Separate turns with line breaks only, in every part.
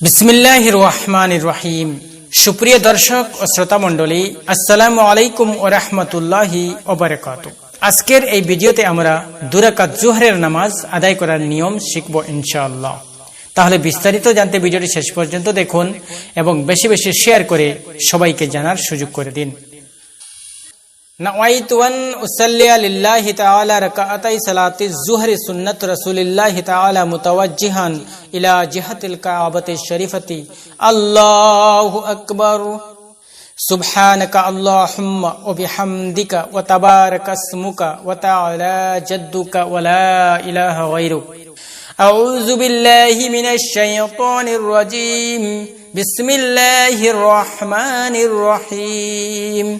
বিসমিল্লাহ রহমান রহিম সুপ্রিয় দর্শক ও শ্রোতা মণ্ডলী, আসসালামু আলাইকুম ও রহমতুল্লাহি ওবরকাত আজকের এই ভিডিওতে আমরা দুরাকাত জুহরের নামাজ আদায় করার নিয়ম শিখব ইনশাআল্লাহ। তাহলে বিস্তারিত জানতে ভিডিওটি শেষ পর্যন্ত দেখুন এবং বেশি বেশি শেয়ার করে সবাইকে জানার সুযোগ করে দিন। نويت أن أصلي لله تعالى ركعتي صلاة الظهر سنة رسول الله تعالى متوجها إلى جهة الكعبة الشريفة الله أكبر سبحانك اللهم وبحمدك وتبارك اسمك وتعالى جدك ولا إله غيرك أعوذ بالله من الشيطان الرجيم بسم الله الرحمن الرحيم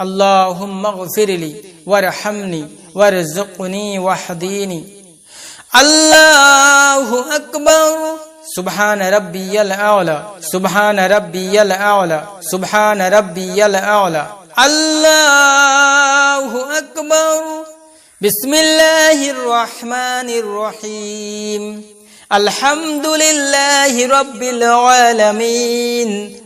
اللهم اغفر لي وارحمني وارزقني واهديني الله أكبر. سبحان ربي الأعلى. سبحان ربي الأعلى. سبحان ربي الأعلى. الله أكبر. بسم الله الرحمن الرحيم. الحمد لله رب العالمين.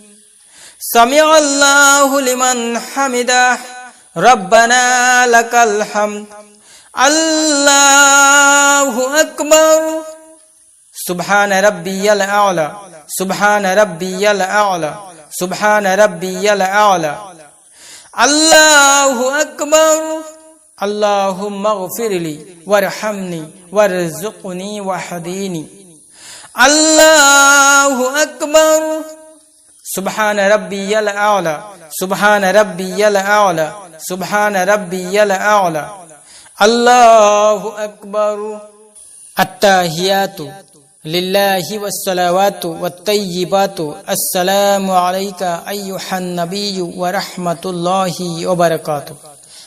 سمع الله لمن حمده. ربنا لك الحمد. الله أكبر. سبحان ربي الأعلى. سبحان ربي الأعلى. سبحان ربي الأعلى. الله أكبر. اللهم اغفر لي وارحمني وارزقني واهديني الله أكبر. سبحان ربي الأعلى. سبحان ربي الأعلى. سبحان ربي الأعلى. الله أكبر. التاهيات لله والصلوات والطيبات. السلام عليك أيها النبي ورحمة الله وبركاته.